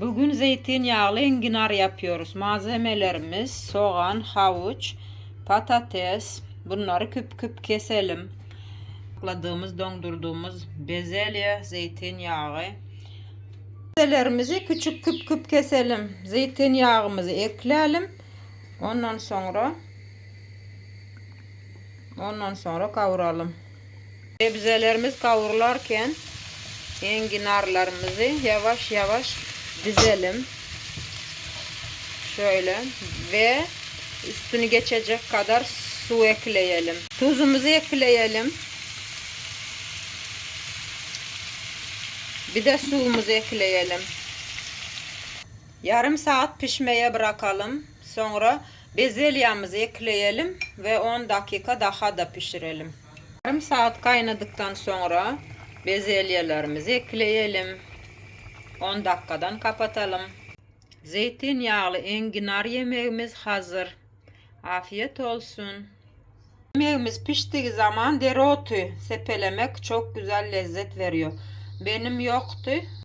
Bugün zeytinyağlı enginar yapıyoruz. Malzemelerimiz soğan, havuç, patates. Bunları küp küp keselim. Sakladığımız, dondurduğumuz bezelye, zeytinyağı. Bezelerimizi küçük küp küp keselim. Zeytinyağımızı ekleyelim. Ondan sonra ondan sonra kavuralım. Sebzelerimiz kavrularken enginarlarımızı yavaş yavaş dizelim. Şöyle ve üstünü geçecek kadar su ekleyelim. Tuzumuzu ekleyelim. Bir de suyumuzu ekleyelim. Yarım saat pişmeye bırakalım. Sonra bezelyamızı ekleyelim ve 10 dakika daha da pişirelim. Yarım saat kaynadıktan sonra bezelyelerimizi ekleyelim. 10 dakikadan kapatalım. Zeytinyağlı enginar yemeğimiz hazır. Afiyet olsun. Yemeğimiz piştiği zaman dereotu sepelemek çok güzel lezzet veriyor. Benim yoktu.